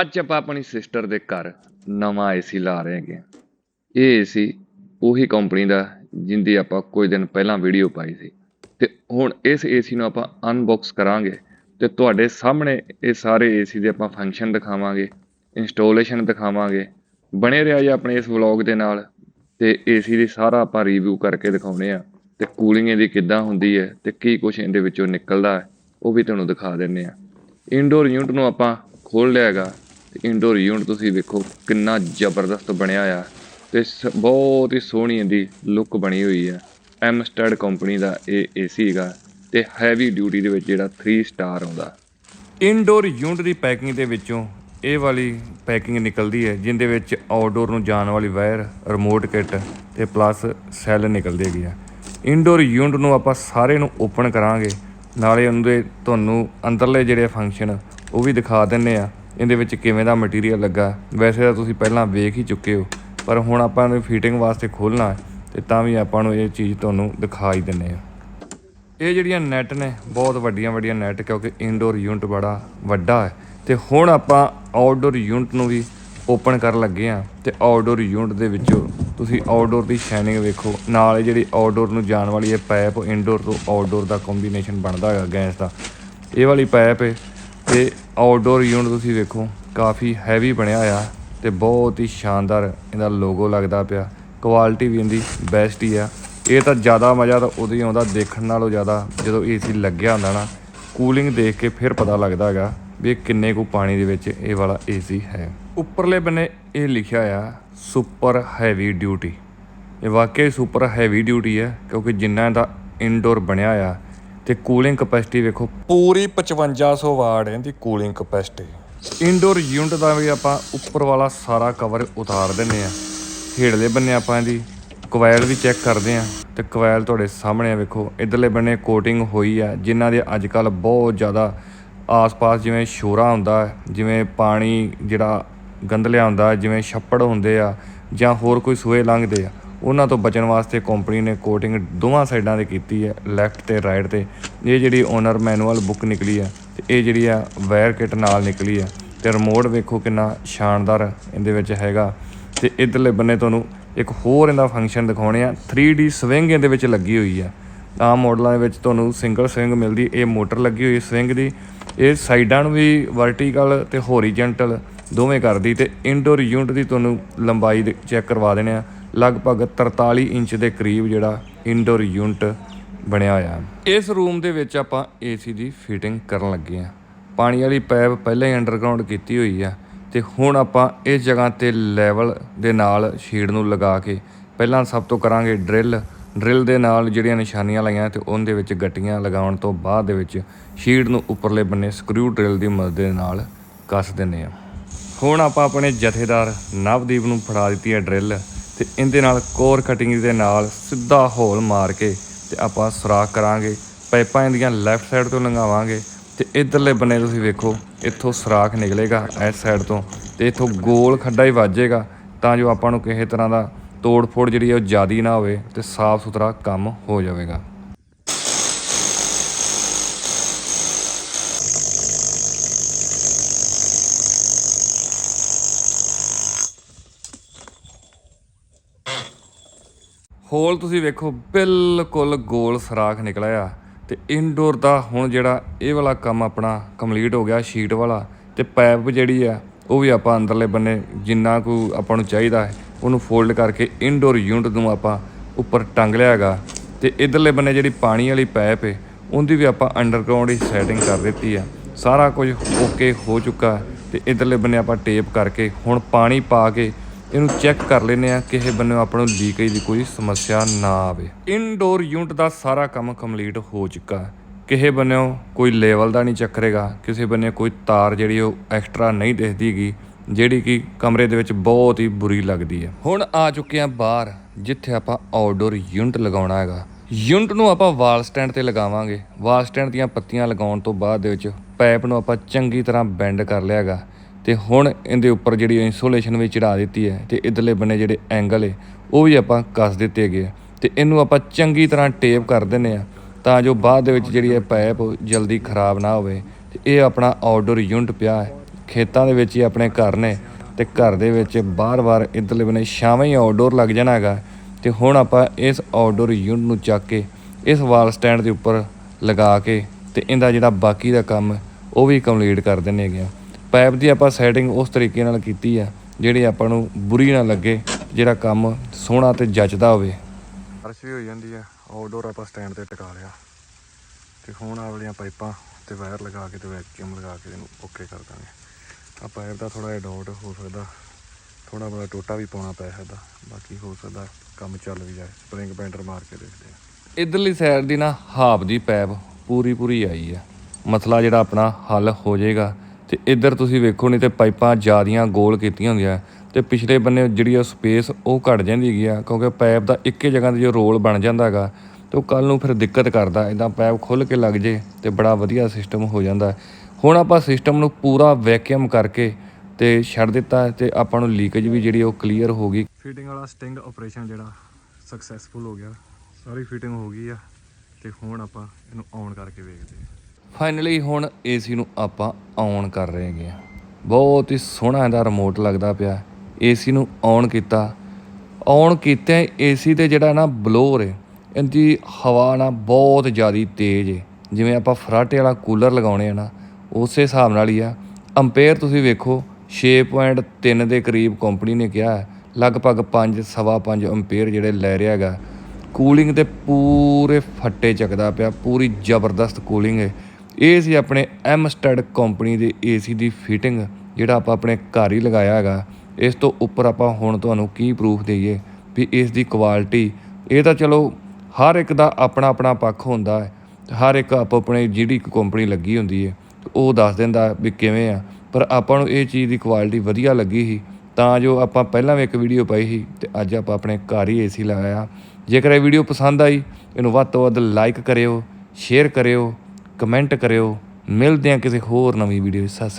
ਅੱਜ ਆਪਾਂ ਆਪਣੀ ਸਿਸਟਰ ਦੇ ਘਰ ਨਵਾਂ ਏਸੀ ਲਾ ਰਹੇ ਹੈਗੇ ਇਹ ਏਸੀ ਉਹੀ ਕੰਪਨੀ ਦਾ ਜਿੰਦੀ ਆਪਾਂ ਕੁਝ ਦਿਨ ਪਹਿਲਾਂ ਵੀਡੀਓ ਪਾਈ ਸੀ। ਤੇ ਹੁਣ ਇਸ ਏਸੀ ਨੂੰ ਆਪਾਂ ਅਨਬਾਕਸ ਕਰਾਂਗੇ ਤੇ ਤੁਹਾਡੇ ਸਾਹਮਣੇ ਇਹ ਸਾਰੇ ਏਸੀ ਦੇ ਆਪਾਂ ਫੰਕਸ਼ਨ ਦਿਖਾਵਾਂਗੇ ਇੰਸਟਾਲੇਸ਼ਨ ਦਿਖਾਵਾਂਗੇ। ਬਣੇ ਰਿਹਾ ਜੀ ਆਪਣੇ ਇਸ ਵਲੌਗ ਦੇ ਨਾਲ ਤੇ ਏਸੀ ਦੀ ਸਾਰਾ ਆਪਾਂ ਰਿਵਿਊ ਕਰਕੇ ਦਿਖਾਉਨੇ ਆ ਤੇ ਕੂਲਿੰਗ ਇਹਦੀ ਕਿੱਦਾਂ ਹੁੰਦੀ ਹੈ ਤੇ ਕੀ ਕੁਝ ਇਹਦੇ ਵਿੱਚੋਂ ਨਿਕਲਦਾ ਹੈ, ਉਹ ਵੀ ਤੁਹਾਨੂੰ ਦਿਖਾ ਦਿੰਨੇ ਆ। ਇਨਡੋਰ ਯੂਨਿਟ ਨੂੰ ਆਪਾਂ ਖੋਲ ਲਿਆ ਹੈਗਾ। ਤੇ ਇਨਡੋਰ ਯੂਨਿਟ ਤੁਸੀਂ ਵੇਖੋ ਕਿੰਨਾ ਜ਼ਬਰਦਸਤ ਬਣਿਆ ਆ ਤੇ ਸ- ਬਹੁਤ ਹੀ ਸੋਹਣੀ ਇਹਦੀ ਲੁੱਕ ਬਣੀ ਹੋਈ ਆ। ਐਮਸਟਰਡ ਕੰਪਨੀ ਦਾ ਇਹ ਏਸੀ ਹੈਗਾ ਤੇ ਹੈਵੀ ਡਿਊਟੀ ਦੇ ਵਿੱਚ ਜਿਹੜਾ 3 ਸਟਾਰ ਆਉਂਦਾ। ਇਨਡੋਰ ਯੂਨਿਟ ਦੀ ਪੈਕਿੰਗ ਦੇ ਵਿੱਚੋਂ ਇਹ ਵਾਲੀ ਪੈਕਿੰਗ ਨਿਕਲਦੀ ਹੈ, ਜਿੰਦੇ ਵਿੱਚ ਆਊਟਡੋਰ ਨੂੰ ਜਾਣ ਵਾਲੀ ਵਾਇਰ ਰਿਮੋਟ ਕਿੱਟ ਤੇ ਪਲੱਸ ਸੈੱਲ ਨਿਕਲਦੇ ਹੈਗੇ ਆ। ਇਨਡੋਰ ਯੂਨਿਟ ਨੂੰ ਆਪਾਂ ਸਾਰੇ ਨੂੰ ਓਪਨ ਕਰਾਂਗੇ, ਨਾਲੇ ਉਹਦੇ ਤੁਹਾਨੂੰ ਅੰਦਰਲੇ ਜਿਹੜੇ ਫੰਕਸ਼ਨ ਉਹ ਵੀ ਦਿਖਾ ਦਿੰਨੇ ਆ। ਇਹਦੇ ਵਿੱਚ ਕਿਵੇਂ ਦਾ ਮਟੀਰੀਅਲ ਲੱਗਾ? ਵੈਸੇ ਤਾਂ ਤੁਸੀਂ ਪਹਿਲਾਂ ਵੇਖ ਹੀ ਚੁੱਕੇ ਹੋ, ਪਰ ਹੁਣ ਆਪਾਂ ਨੂੰ ਫਿਟਿੰਗ ਵਾਸਤੇ ਖੋਲਣਾ ਤੇ ਤਾਂ ਵੀ ਆਪਾਂ ਨੂੰ ਇਹ ਚੀਜ਼ ਤੁਹਾਨੂੰ ਦਿਖਾਈ ਹੀ ਦਿੰਨੇ ਆ ਇਹ ਜਿਹੜੀਆਂ ਨੈਟ ਨੇ, ਬਹੁਤ ਵੱਡੀਆਂ ਵੱਡੀਆਂ ਨੈਟ ਕਿਉਂਕਿ ਇਨਡੋਰ ਯੂਨਿਟ ਬੜਾ ਵੱਡਾ ਹੈ। ਤੇ ਹੁਣ ਆਪਾਂ ਆਊਟਡੋਰ ਯੂਨਿਟ ਨੂੰ ਵੀ ਓਪਨ ਕਰਨ ਲੱਗੇ ਆ ਤੇ ਆਊਟਡੋਰ ਯੂਨਿਟ ਦੇ ਵਿੱਚੋਂ ਤੁਸੀਂ ਆਊਟਡੋਰ ਦੀ ਸ਼ਾਈਨਿੰਗ ਵੇਖੋ। ਨਾਲ ਇਹ ਜਿਹੜੀ ਆਊਟਡੋਰ ਨੂੰ ਜਾਣ ਵਾਲੀ ਇਹ ਪਾਈਪ ਇਨਡੋਰ ਤੋਂ ਆਊਟਡੋਰ ਦਾ ਕੰਬੀਨੇਸ਼ਨ ਬਣਦਾ ਹੈਗਾ ਗੈਸ ਦਾ। ਇਹ ਵਾਲੀ ਪਾਈਪ ਹੈ ਤੇ ਆਊਟਡੋਰ ਯੂਨਿਟ ਤੁਸੀਂ ਵੇਖੋ, ਕਾਫੀ ਹੈਵੀ ਬਣਿਆ ਹੋਇਆ ਤੇ ਬਹੁਤ ਹੀ ਸ਼ਾਨਦਾਰ ਇਹਦਾ ਲੋਗੋ ਲੱਗਦਾ ਪਿਆ। ਕੁਆਲਿਟੀ ਵੀ ਇਹਦੀ ਬੈਸਟ ਹੀ ਆ। ਇਹ ਤਾਂ ਜ਼ਿਆਦਾ ਮਜ਼ਾ ਤਾਂ ਉਦੋਂ ਹੀ ਆਉਂਦਾ, ਦੇਖਣ ਨਾਲੋਂ ਜ਼ਿਆਦਾ ਜਦੋਂ ਏਸੀ ਲੱਗਿਆ ਹੁੰਦਾ ਨਾ ਕੂਲਿੰਗ ਦੇਖ ਕੇ ਫਿਰ ਪਤਾ ਲੱਗਦਾ ਹੈਗਾ ਵੀ ਇਹ ਕਿੰਨੇ ਕੁ ਪਾਣੀ ਦੇ ਵਿੱਚ ਇਹ ਵਾਲਾ ਏਸੀ ਹੈ। ਉੱਪਰਲੇ ਬੰਨੇ ਇਹ ਲਿਖਿਆ ਆ ਸੁਪਰ ਹੈਵੀ ਡਿਊਟੀ ਇਹ ਵਾਕਈ ਸੁਪਰ ਹੈਵੀ ਡਿਊਟੀ ਹੈ, ਕਿਉਂਕਿ ਜਿੰਨਾ ਇਹਦਾ ਇਨਡੋਰ ਬਣਿਆ ਆ ਤੇ ਕੂਲਿੰਗ ਕਪੈਸਿਟੀ ਵੇਖੋ। ਪੂਰੀ 5500 ਵਾਟ ਇਹਦੀ ਕੂਲਿੰਗ ਕਪੈਸਿਟੀ ਇਨਡੋਰ ਯੂਨਿਟ ਦਾ ਵੀ ਆਪਾਂ ਉੱਪਰ ਵਾਲਾ ਸਾਰਾ ਕਵਰ ਉਤਾਰ ਦਿੰਨੇ ਆ ਹੇਠਲੇ ਬੰਨੇ ਆਪਾਂ ਇਹਦੀ ਕੋਇਲ ਵੀ ਚੈੱਕ ਕਰਦੇ ਆ ਤੇ ਕੋਇਲ ਤੁਹਾਡੇ ਸਾਹਮਣੇ ਆ ਵੇਖੋ। ਇਧਰਲੇ ਬੰਨੇ ਕੋਟਿੰਗ ਹੋਈ ਆ, ਜਿਨ੍ਹਾਂ ਦੇ ਅੱਜ ਕੱਲ ਬਹੁਤ ਜ਼ਿਆਦਾ ਆਸ-ਪਾਸ ਜਿਵੇਂ ਸ਼ੋਰਾ ਹੁੰਦਾ, ਜਿਵੇਂ ਪਾਣੀ ਜਿਹੜਾ ਗੰਦਲਿਆ ਹੁੰਦਾ ਜਿਵੇਂ ਛੱਪੜ ਹੁੰਦੇ ਆ ਜਾਂ ਹੋਰ ਕੋਈ ਸੂਏ ਲੰਘਦੇ ਆ। ਉਹਨਾਂ ਤੋਂ ਬਚਣ ਵਾਸਤੇ ਕੰਪਨੀ ਨੇ ਕੋਟਿੰਗ ਦੋਵਾਂ ਸਾਈਡਾਂ ਤੇ ਕੀਤੀ ਹੈ ਲੈਫਟ ਤੇ ਰਾਈਟ ਤੇ। ਇਹ ਜਿਹੜੀ ਓਨਰ ਮੈਨੂਅਲ ਬੁੱਕ ਨਿਕਲੀ ਆ, ਤੇ ਇਹ ਜਿਹੜੀ ਆ ਵਾਇਰ ਕਿਟ ਨਾਲ ਨਿਕਲੀ ਆ। ਤੇ ਰਿਮੋਟ ਵੇਖੋ ਕਿੰਨਾ ਸ਼ਾਨਦਾਰ ਇਹਦੇ ਵਿੱਚ ਹੈਗਾ। ਤੇ ਇਧਰਲੇ ਬੰਨੇ ਤੁਹਾਨੂੰ ਇੱਕ ਹੋਰ ਇਹਦਾ ਫੰਕਸ਼ਨ ਦਿਖਾਉਣੇ ਆ। 3D ਸਵਿੰਗ ਇਹਦੇ ਵਿੱਚ ਲੱਗੀ ਹੋਈ ਆ। ਆਮ ਮਾਡਲਾਂ ਦੇ ਵਿੱਚ ਤੁਹਾਨੂੰ ਸਿੰਗਲ ਸਵਿੰਗ ਮਿਲਦੀ, ਇਹ ਮੋਟਰ ਲੱਗੀ ਹੋਈ ਸਵਿੰਗ ਦੀ। ਇਹ ਸਾਈਡਾਂ ਨੂੰ ਵੀ ਵਰਟੀਕਲ ਤੇ ਹੋਰੀਜੈਂਟਲ ਦੋਵੇਂ ਕਰਦੀ ਤੇ ਇਨਡੋਰ ਯੂਨਿਟ ਦੀ ਤੁਹਾਨੂੰ ਲੰਬਾਈ ਚੈੱਕ ਕਰਵਾ ਦੇਣੇ ਆ। ਲਗਭਗ 43 ਇੰਚ ਦੇ ਕਰੀਬ ਜਿਹੜਾ ਇਨਡੋਰ ਯੂਨਿਟ ਬਣਿਆ ਹੋਇਆ ਇਸ ਰੂਮ ਦੇ ਵਿੱਚ ਆਪਾਂ ਏਸੀ ਦੀ ਫਿਟਿੰਗ ਕਰਨ ਲੱਗੇ ਆ ਪਾਣੀ ਵਾਲੀ ਪਾਈਪ ਪਹਿਲਾਂ ਹੀ ਅੰਡਰਗਰਾਉਂਡ ਕੀਤੀ ਹੋਈ ਆ ਤੇ ਹੁਣ ਆਪਾਂ ਇਸ ਜਗ੍ਹਾ ਤੇ ਲੈਵਲ ਦੇ ਨਾਲ ਸ਼ੀਟ ਨੂੰ ਲਗਾ ਕੇ ਪਹਿਲਾਂ ਸਭ ਤੋਂ ਕਰਾਂਗੇ ਡਰਿਲ ਡਰਿਲ ਦੇ ਨਾਲ ਜਿਹੜੀਆਂ ਨਿਸ਼ਾਨੀਆਂ ਲਾਈਆਂ ਤੇ ਉਹਦੇ ਵਿੱਚ ਗੱਟੀਆਂ ਲਗਾਉਣ ਤੋਂ ਬਾਅਦ ਦੇ ਵਿੱਚ ਸ਼ੀਟ ਨੂੰ ਉੱਪਰਲੇ ਬੰਨੇ ਸਕਰੂ ਡਰਿਲ ਦੀ ਮਦਦ ਦੇ ਨਾਲ ਕੱਸ ਦਿੰਨੇ ਆ ਹੁਣ ਆਪਾਂ ਆਪਣੇ ਜਥੇਦਾਰ ਨਵਦੀਪ ਨੂੰ ਫੜਾ ਦਿੱਤੀ ਹੈ ਡਰਿਲ ਤੇ ਇਹਦੇ ਨਾਲ ਕੋਰ ਕਟਿੰਗ ਦੇ ਨਾਲ ਸਿੱਧਾ ਹੋਲ ਮਾਰ ਕੇ ਤੇ ਆਪਾਂ ਸੁਰਾਖ ਕਰਾਂਗੇ, ਪਾਈਪਾਂ ਇਹਦੀਆਂ ਲੈਫਟ ਸਾਈਡ ਤੋਂ ਲੰਘਾਵਾਂਗੇ ਤੇ ਇਧਰਲੇ ਬੰਨੇ ਤੁਸੀਂ ਵੇਖੋ, ਇੱਥੋਂ ਸੁਰਾਖ ਨਿਕਲੇਗਾ ਇਸ ਸਾਈਡ ਤੋਂ ਤੇ ਇੱਥੋਂ ਗੋਲ ਖੱਡਾ ਹੀ ਵੱਜੇਗਾ ਤਾਂ ਜੋ ਆਪਾਂ ਨੂੰ ਕਿਸੇ ਤਰ੍ਹਾਂ ਦਾ ਤੋੜ ਫੋੜ ਜਿਹੜੀ ਹੈ ਉਹ ਜ਼ਿਆਦੀ ਨਾ ਹੋਵੇ ਤੇ ਸਾਫ਼ ਸੁਥਰਾ ਕੰਮ ਹੋ ਜਾਵੇਗਾ। ਹੋਲ ਤੁਸੀਂ ਵੇਖੋ, ਬਿਲਕੁਲ ਗੋਲ ਸਰਾਖ ਨਿਕਲਿਆ ਤੇ ਇਨਡੋਰ ਦਾ ਹੁਣ ਜਿਹੜਾ ਇਹ ਵਾਲਾ ਕੰਮ ਆਪਣਾ ਕੰਪਲੀਟ ਹੋ ਗਿਆ ਸ਼ੀਟ ਵਾਲਾ, ਤੇ ਪਾਈਪ ਜਿਹੜੀ ਆ, ਉਹ ਵੀ ਆਪਾਂ ਅੰਦਰਲੇ ਬੰਨੇ ਜਿੰਨਾ ਕੁ ਆਪਾਂ ਨੂੰ ਚਾਹੀਦਾ ਹੈ, ਉਹਨੂੰ ਫੋਲਡ ਕਰਕੇ ਇਨਡੋਰ ਯੂਨਿਟ ਨੂੰ ਆਪਾਂ ਉੱਪਰ ਟੰਗ ਲਿਆ ਹੈਗਾ। ਤੇ ਇਧਰਲੇ ਬੰਨੇ ਜਿਹੜੀ ਪਾਣੀ ਵਾਲੀ ਪਾਈਪ ਹੈ ਉਹਦੀ ਵੀ ਆਪਾਂ ਅੰਡਰਗਰਾਉਂਡ ਹੀ ਸੈਟਿੰਗ ਕਰ ਦਿੱਤੀ ਆ। ਸਾਰਾ ਕੁਝ ਓਕੇ ਹੋ ਚੁੱਕਾ ਹੈ, ਤੇ ਇਧਰਲੇ ਬੰਨੇ ਆਪਾਂ ਟੇਪ ਕਰਕੇ ਹੁਣ ਪਾਣੀ ਪਾ ਕੇ ਇਹਨੂੰ ਚੈੱਕ ਕਰ ਲੈਨੇ ਆ ਕਿਸੇ ਬੰਨੇ ਆਪਾਂ ਨੂੰ ਲੀਕੇਜ ਦੀ ਕੋਈ ਸਮੱਸਿਆ ਨਾ ਆਵੇ। ਇਨਡੋਰ ਯੂਨਿਟ ਦਾ ਸਾਰਾ ਕੰਮ ਕੰਪਲੀਟ ਹੋ ਚੁੱਕਾ ਕਿਸੇ ਬੰਨਿਓ ਕੋਈ ਲੈਵਲ ਦਾ ਨਹੀਂ ਚੱਕਰੇਗਾ ਕਿਸੇ ਬੰਨੇ ਕੋਈ ਤਾਰ ਜਿਹੜੀ ਉਹ ਐਕਸਟਰਾ ਨਹੀਂ ਦਿਖਦੀਗੀ ਜਿਹੜੀ ਕਿ ਕਮਰੇ ਦੇ ਵਿੱਚ ਬਹੁਤ ਹੀ ਬੁਰੀ ਲੱਗਦੀ ਹੈ। ਹੁਣ ਆ ਚੁੱਕੇ ਆ ਬਾਹਰ, ਜਿੱਥੇ ਆਪਾਂ ਆਊਟਡੋਰ ਯੂਨਿਟ ਲਗਾਉਣਾ ਹੈਗਾ। ਯੂਨਿਟ ਨੂੰ ਆਪਾਂ ਵਾਲ ਸਟੈਂਡ ਤੇ ਲਗਾਵਾਂਗੇ। ਵਾਲ ਸਟੈਂਡ ਦੀਆਂ ਪੱਤੀਆਂ ਲਗਾਉਣ ਤੋਂ ਬਾਅਦ ਦੇ ਵਿੱਚ ਪਾਈਪ ਨੂੰ ਆਪਾਂ ਚੰਗੀ ਤਰ੍ਹਾਂ ਬੈਂਡ ਕਰ ਲਿਆ ਹੈਗਾ। ਤੇ ਹੁਣ ਇਹਦੇ ਉੱਪਰ ਜਿਹੜੀ ਇਨਸੂਲੇਸ਼ਨ ਵੀ ਚੜਾ ਦਿੱਤੀ ਹੈ ਤੇ ਇਧਰਲੇ ਬੰਨੇ ਜਿਹੜੇ ਐਂਗਲ ਹੈ, ਉਹ ਵੀ ਆਪਾਂ ਕੱਸ ਦਿੱਤੇ ਹੈਗੇ ਆ। ਤੇ ਇਹਨੂੰ ਆਪਾਂ ਚੰਗੀ ਤਰ੍ਹਾਂ ਟੇਪ ਕਰ ਦਿੰਨੇ ਆ ਤਾਂ ਜੋ ਬਾਅਦ ਦੇ ਵਿੱਚ ਜਿਹੜੀ ਇਹ ਪਾਈਪ ਜਲਦੀ ਖਰਾਬ ਨਾ ਹੋਵੇ ਤੇ ਇਹ ਆਪਣਾ ਆਊਟਡੋਰ ਯੂਨਿਟ ਪਿਆ ਹੈ। ਖੇਤਾਂ ਦੇ ਵਿੱਚ ਹੀ ਆਪਣੇ ਘਰ ਨੇ ਤੇ ਘਰ ਦੇ ਵਿੱਚ ਬਾਰ-ਬਾਰ ਇੱਧਰਲੇ ਬਨੇ ਛਾਵੇਂ ਹੀ ਆਊਟਡੋਰ ਲੱਗ ਜਾਣਾ ਹੈਗਾ। ਤੇ ਹੁਣ ਆਪਾਂ ਇਸ ਆਊਟਡੋਰ ਯੂਨਿਟ ਨੂੰ ਚੱਕ ਕੇ ਇਸ ਵਾਲ ਸਟੈਂਡ ਦੇ ਉੱਪਰ ਲਗਾ ਕੇ ਤੇ ਇਹਦਾ ਜਿਹੜਾ ਬਾਕੀ ਦਾ ਕੰਮ ਉਹ ਵੀ ਕੰਪਲੀਟ ਕਰ ਦਿੰਨੇ ਹੈਗੇ ਆ। ਪਾਈਪ ਦੀ ਆਪਾਂ ਸੈਟਿੰਗ ਉਸ ਤਰੀਕੇ ਨਾਲ ਕੀਤੀ ਆ ਜਿਹੜੀ ਆਪਾਂ ਨੂੰ ਬੁਰੀ ਨਾ ਲੱਗੇ ਜਿਹੜਾ ਕੰਮ ਸੋਹਣਾ ਤੇ ਜੱਚਦਾ ਹੋਵੇ। ਬਾਰਿਸ਼ ਵੀ ਹੋ ਜਾਂਦੀ ਆ ਆਊਟਡੋਰ ਆਪਾਂ ਸਟੈਂਡ ਤੇ ਟਿਕਾ ਲਿਆ। ਤੇ ਹੁਣ ਆ ਵਾਲੀਆਂ ਪਾਈਪਾਂ ਤੇ ਵਾਇਰ ਲਗਾ ਕੇ ਤੇ ਵੈਕਿਊਮ ਲਗਾ ਕੇ ਇਹਨੂੰ ਓਕੇ ਕਰ ਦਾਂਗੇ। ਆ ਪਾਇਪ ਦਾ ਥੋੜਾ ਜਿਹਾ ਡਾਊਟ ਹੋ ਸਕਦਾ ਥੋੜਾ ਬੜਾ ਟੋਟਾ ਵੀ ਪਾਉਣਾ ਪੈ ਸਕਦਾ ਬਾਕੀ ਹੋ ਸਕਦਾ ਕੰਮ ਚੱਲ ਵੀ ਜਾਏ ਸਪਰਿੰਗ ਪੈਂਟਰ ਮਾਰ ਕੇ ਦੇਖਦੇ ਆ। ਇਧਰਲੀ ਸਾਈਡ ਦੀ ਨਾ ਹਾਫ ਦੀ ਪਾਈਪ ਪੂਰੀ ਪੂਰੀ ਆਈ ਆ। ਮਸਲਾ ਜਿਹੜਾ ਆਪਣਾ ਹੱਲ ਹੋ ਜਾਏਗਾ ਤੇ ਇੱਧਰ ਤੁਸੀਂ ਵੇਖੋ ਨਹੀਂ ਤੇ ਪਾਈਪਾਂ ਜਿਆਦੀਆਂ ਗੋਲ ਕੀਤੀਆਂ ਹੁੰਦੀਆਂ ਤੇ ਪਿਛਲੇ ਬੰਨੇ ਜਿਹੜੀ ਉਹ ਸਪੇਸ ਉਹ ਘਟ ਜਾਂਦੀ ਹੈਗੀ ਆ, ਕਿਉਂਕਿ ਪਾਈਪ ਦਾ ਇੱਕੇ ਜਗ੍ਹਾ ਤੇ ਜੋ ਰੋਲ ਬਣ ਜਾਂਦਾ ਹੈਗਾ ਤੇ ਉਹ ਕੱਲ ਨੂੰ ਫਿਰ ਦਿੱਕਤ ਕਰਦਾ ਇਦਾਂ ਪਾਈਪ ਖੁੱਲ ਕੇ ਲੱਗ ਜੇ ਤੇ ਬੜਾ ਵਧੀਆ ਸਿਸਟਮ ਹੋ ਜਾਂਦਾ ਹੁਣ ਆਪਾਂ ਸਿਸਟਮ ਨੂੰ ਪੂਰਾ ਵੈਕਿਊਮ ਕਰਕੇ ਤੇ ਛੱਡ ਦਿੱਤਾ ਤੇ ਆਪਾਂ ਨੂੰ ਲੀਕੇਜ ਵੀ ਜਿਹੜੀ ਉਹ ਕਲੀਅਰ ਹੋ ਗਈ। ਫਿਟਿੰਗ ਵਾਲਾ ਸਟਿੰਗ ਆਪਰੇਸ਼ਨ ਜਿਹੜਾ ਸਕਸੈਸਫੁਲ ਹੋ ਗਿਆ, ਸਾਰੀ ਫਿਟਿੰਗ ਹੋ ਗਈ ਆ ਤੇ ਹੁਣ ਆਪਾਂ ਇਹਨੂੰ ਔਨ ਕਰਕੇ ਵੇਖਦੇ ਹਾਂ। ਫਾਈਨਲੀ ਹੁਣ ਏਸੀ ਨੂੰ ਆਪਾਂ ਔਨ ਕਰ ਰਹੇ ਹੈਗੇ ਆ। ਬਹੁਤ ਹੀ ਸੋਹਣਾ ਇਹਦਾ ਰਿਮੋਟ ਲੱਗਦਾ ਪਿਆ। ਏਸੀ ਨੂੰ ਔਨ ਕੀਤਾ। ਔਨ ਕੀਤੇ ਏਸੀ ਤੇ ਜਿਹੜਾ ਨਾ ਬਲੋਰ ਹੈ ਇਹਦੀ ਹਵਾ ਨਾ ਬਹੁਤ ਜ਼ਿਆਦਾ ਤੇਜ਼ ਹੈ ਜਿਵੇਂ ਆਪਾਂ ਫਰਾਟੇ ਵਾਲਾ ਕੂਲਰ ਲਗਾਉਣੇ ਆ ਨਾ, ਉਸੇ ਹਿਸਾਬ ਨਾਲ ਹੀ ਆ। ਅੰਪੇਅਰ ਤੁਸੀਂ ਵੇਖੋ 6.3 ਦੇ ਕਰੀਬ ਕੰਪਨੀ ਨੇ ਕਿਹਾ ਹੈ, ਲਗਭਗ 5 ਸਵਾ 5 ਅੰਪੇਅਰ ਜਿਹੜੇ ਲੈ ਰਿਹਾ ਹੈਗਾ। ਕੂਲਿੰਗ ਤੇ ਪੂਰੇ ਫੱਟੇ ਚੱਕਦਾ ਪਿਆ, ਪੂਰੀ ਜ਼ਬਰਦਸਤ ਕੂਲਿੰਗ ਹੈ ਇਹ ਸੀ ਆਪਣੇ ਐਮ ਸਟਡ ਕੰਪਨੀ ਦੇ ਏਸੀ ਦੀ ਫਿਟਿੰਗ ਜਿਹੜਾ ਆਪਾਂ ਆਪਣੇ ਘਰ ਹੀ ਲਗਾਇਆ ਹੈਗਾ। ਇਸ ਤੋਂ ਉੱਪਰ ਆਪਾਂ ਹੁਣ ਤੁਹਾਨੂੰ ਕੀ ਪ੍ਰੂਫ ਦਈਏ ਵੀ ਇਸ ਦੀ ਕੁਆਲਿਟੀ ਇਹ ਤਾਂ ਚਲੋ ਹਰ ਇੱਕ ਦਾ ਆਪਣਾ ਆਪਣਾ ਪੱਖ ਹੁੰਦਾ ਹੈ। ਹਰ ਇੱਕ ਆਪੋ ਆਪਣੇ ਜਿਹੜੀ ਕੰਪਨੀ ਲੱਗੀ ਹੁੰਦੀ ਹੈ ਉਹ ਦੱਸ ਦਿੰਦਾ ਵੀ ਕਿਵੇਂ ਆ। ਪਰ ਆਪਾਂ ਨੂੰ ਇਹ ਚੀਜ਼ ਦੀ ਕੁਆਲਿਟੀ ਵਧੀਆ ਲੱਗੀ ਸੀ, ਤਾਂ ਜੋ ਆਪਾਂ ਪਹਿਲਾਂ ਵੀ ਇੱਕ ਵੀਡੀਓ ਪਾਈ ਸੀ, ਤੇ ਅੱਜ ਆਪਾਂ ਆਪਣੇ ਘਰ ਹੀ ਏਸੀ ਲਗਾਇਆ ਜੇਕਰ ਇਹ ਵੀਡੀਓ ਪਸੰਦ ਆਈ, ਇਹਨੂੰ ਵੱਧ ਤੋਂ ਵੱਧ ਲਾਈਕ ਕਰਿਓ ਸ਼ੇਅਰ ਕਰਿਓ ਕਮੈਂਟ ਕਰਿਓ। ਮਿਲਦੇ ਹਾਂ ਕਿਸੇ ਹੋਰ ਨਵੀਂ ਵੀਡੀਓ ਸਤਿ ਸ੍ਰੀ